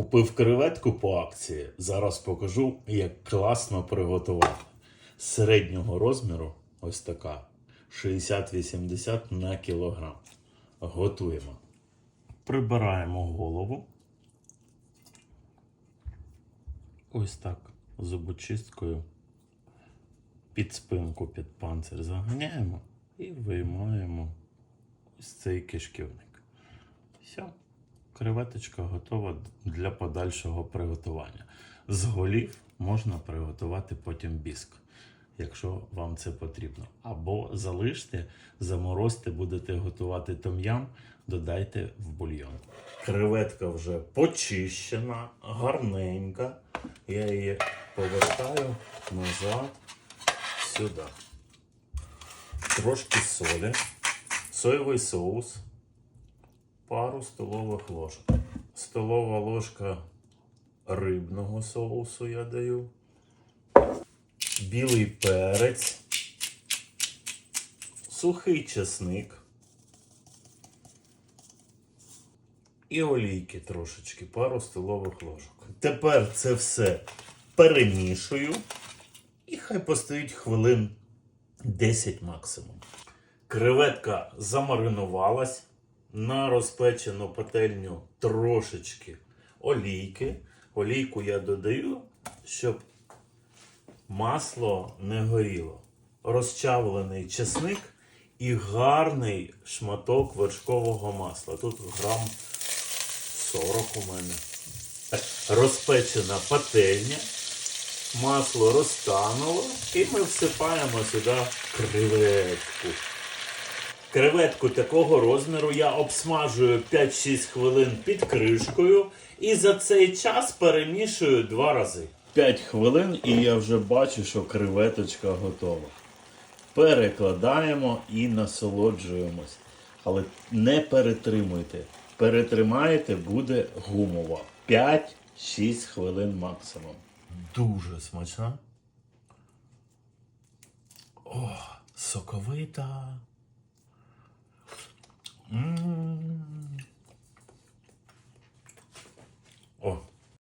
Купив креветку по акції. Зараз покажу, як класно приготувати. Середнього розміру, ось така. 60-80 на кілограм. Готуємо. Прибираємо голову. Ось так. Зубочисткою. Під спинку, під панцир заганяємо і виймаємо ось цей кишківник. Все. Креветочка готова для подальшого приготування. З голів можна приготувати потім біск, якщо вам це потрібно. Або залиште, заморозьте, будете готувати том'ям, додайте в бульйон. Креветка вже почищена, гарненька. Я її повертаю назад сюди. Трошки солі, соєвий соус пару столових ложок. Столова ложка рибного соусу я даю. Білий перець. Сухий чесник. І олійки трошечки, пару столових ложок. Тепер це все перемішую. І хай постоїть хвилин 10 максимум. Креветка замаринувалась. На розпечену пательню трошечки олійки. Олійку я додаю, щоб масло не горіло. Розчавлений чесник і гарний шматок вершкового масла. Тут грам 40 у мене. Розпечена пательня. Масло розтануло, і ми всипаємо сюди креветку. Креветку такого розміру я обсмажую 5-6 хвилин під кришкою і за цей час перемішую два рази. 5 хвилин і я вже бачу, що креветочка готова. Перекладаємо і насолоджуємось. Але не перетримуйте. Перетримаєте, буде гумова. 5-6 хвилин максимум. Дуже смачна. О, соковита. Mm.